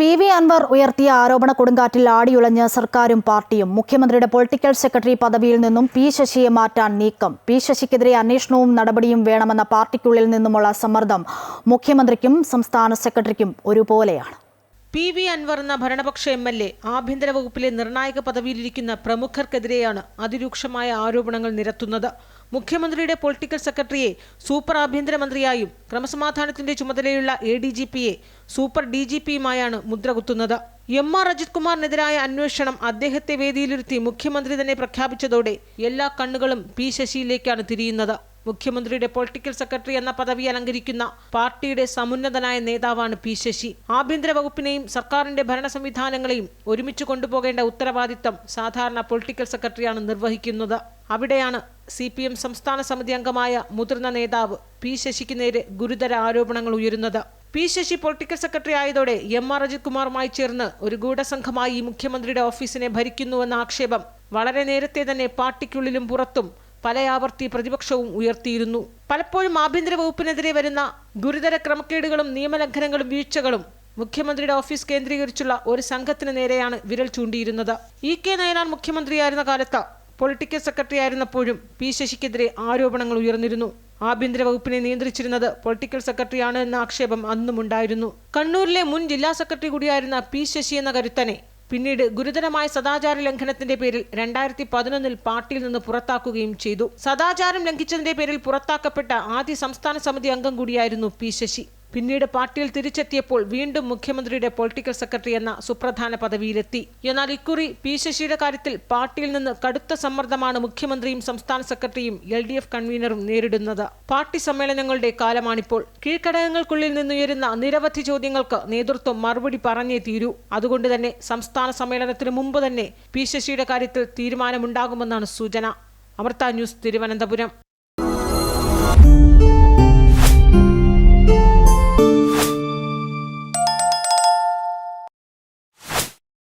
P V Anwar ഉയർത്തിയ ആരോപണ കൊടുങ്കാറ്റിൽ ആടിയുളഞ്ഞ് സർക്കാരും പാർട്ടിയും മുഖ്യമന്ത്രിയുടെ പൊളിറ്റിക്കൽ സെക്രട്ടറി പദവിയിൽ നിന്നും പി ശശിയെ മാറ്റാൻ നീക്കം. പി ശശിക്കെതിരെ അന്വേഷണവും നടപടിയും വേണമെന്ന പാർട്ടിക്കുള്ളിൽ നിന്നുമുള്ള സമ്മർദ്ദം മുഖ്യമന്ത്രിക്കും സംസ്ഥാന സെക്രട്ടറിക്കും ഒരുപോലെയാണ്. പി വി അൻവർ എന്ന ഭരണപക്ഷ എം എൽ എ ആഭ്യന്തര വകുപ്പിലെ നിർണായക പദവിയിലിരിക്കുന്ന പ്രമുഖർക്കെതിരെയാണ് അതിരൂക്ഷമായ ആരോപണങ്ങൾ നിരത്തുന്നത്. മുഖ്യമന്ത്രിയുടെ പൊളിറ്റിക്കൽ സെക്രട്ടറിയെ സൂപ്പർ ആഭ്യന്തരമന്ത്രിയായും ക്രമസമാധാനത്തിന്റെ ചുമതലയുള്ള എ ഡി ജി പിയെ സൂപ്പർ ഡി ജി പിയുമായാണ് മുദ്രകുത്തുന്നത് എം ആർ അജിത് കുമാറിനെതിരായ അന്വേഷണം അദ്ദേഹത്തെ വേദിയിലിരുത്തി മുഖ്യമന്ത്രി തന്നെ പ്രഖ്യാപിച്ചതോടെ എല്ലാ കണ്ണുകളും പി ശശിയിലേക്കാണ് തിരിയുന്നത്. മുഖ്യമന്ത്രിയുടെ പൊളിറ്റിക്കൽ സെക്രട്ടറി എന്ന പദവി അലങ്കരിക്കുന്ന പാർട്ടിയുടെ സമുന്നതനായ നേതാവാണ് പി ശശി. ആഭ്യന്തര വകുപ്പിനെയും സർക്കാരിന്റെ ഭരണ സംവിധാനങ്ങളെയും ഒരുമിച്ച് കൊണ്ടുപോകേണ്ട ഉത്തരവാദിത്തം സാധാരണ പൊളിറ്റിക്കൽ സെക്രട്ടറിയാണ് നിർവഹിക്കുന്നത്. അവിടെയാണ് സി പി എം സംസ്ഥാന സമിതി അംഗമായ മുതിർന്ന നേതാവ് പി ശശിക്ക് നേരെ ഗുരുതര ആരോപണങ്ങൾ ഉയരുന്നത്. പി ശശി പൊളിറ്റിക്കൽ സെക്രട്ടറി ആയതോടെ എം ആർ അജിത് കുമാറുമായി ചേർന്ന് ഒരു ഗൂഢസംഘമായി മുഖ്യമന്ത്രിയുടെ ഓഫീസിനെ ഭരിക്കുന്നുവെന്ന ആക്ഷേപം വളരെ നേരത്തെ തന്നെ പാർട്ടിക്കുള്ളിലും പുറത്തും പലയാവർത്തി പ്രതിപക്ഷവും ഉയർത്തിയിരുന്നു. പലപ്പോഴും ആഭ്യന്തര വകുപ്പിനെതിരെ വരുന്ന ഗുരുതര ക്രമക്കേടുകളും നിയമലംഘനങ്ങളും വീഴ്ചകളും മുഖ്യമന്ത്രിയുടെ ഓഫീസ് കേന്ദ്രീകരിച്ചുള്ള ഒരു സംഘത്തിന് നേരെയാണ് വിരൽ ചൂണ്ടിയിരുന്നത്. ഇ കെ നയനാർ മുഖ്യമന്ത്രിയായിരുന്ന കാലത്ത് പൊളിറ്റിക്കൽ സെക്രട്ടറി ആയിരുന്നപ്പോഴും പി ശശിക്കെതിരെ ആരോപണങ്ങൾ ഉയർന്നിരുന്നു. ആഭ്യന്തര വകുപ്പിനെ നിയന്ത്രിച്ചിരുന്നത് പൊളിറ്റിക്കൽ സെക്രട്ടറിയാണ് എന്ന ആക്ഷേപം അന്നുമുണ്ടായിരുന്നു. കണ്ണൂരിലെ മുൻ ജില്ലാ സെക്രട്ടറി കൂടിയായിരുന്ന പി ശശി എന്ന കരുത്തനെ പിന്നീട് ഗുരുതരമായ സദാചാര ലംഘനത്തിന്റെ പേരിൽ രണ്ടായിരത്തി പതിനൊന്നിൽ പാർട്ടിയിൽ നിന്ന് പുറത്താക്കുകയും ചെയ്തു. സദാചാരം ലംഘിച്ചതിന്റെ പേരിൽ പുറത്താക്കപ്പെട്ട ആദ്യ സംസ്ഥാന സമിതി അംഗം കൂടിയായിരുന്നു പി ശശി. പിന്നീട് പാർട്ടിയിൽ തിരിച്ചെത്തിയപ്പോൾ വീണ്ടും മുഖ്യമന്ത്രിയുടെ പൊളിറ്റിക്കൽ സെക്രട്ടറി എന്ന സുപ്രധാന പദവിയിലെത്തി. എന്നാൽ ഇക്കുറി പി ശശിയുടെ കാര്യത്തിൽ പാർട്ടിയിൽ നിന്ന് കടുത്ത സമ്മർദ്ദമാണ് മുഖ്യമന്ത്രിയും സംസ്ഥാന സെക്രട്ടറിയും എൽ ഡി എഫ് കൺവീനറും നേരിടുന്നത്. പാർട്ടി സമ്മേളനങ്ങളുടെ കാലമാണിപ്പോൾ. കീഴ്ഘടകങ്ങൾക്കുള്ളിൽ നിന്നുയരുന്ന നിരവധി ചോദ്യങ്ങൾക്ക് നേതൃത്വം മറുപടി പറഞ്ഞേ തീരൂ. അതുകൊണ്ട് തന്നെ സംസ്ഥാന സമ്മേളനത്തിന് മുമ്പ് തന്നെ പി ശശിയുടെ കാര്യത്തിൽ തീരുമാനമുണ്ടാകുമെന്നാണ് സൂചന. അമൃത ന്യൂസ് തിരുവനന്തപുരം.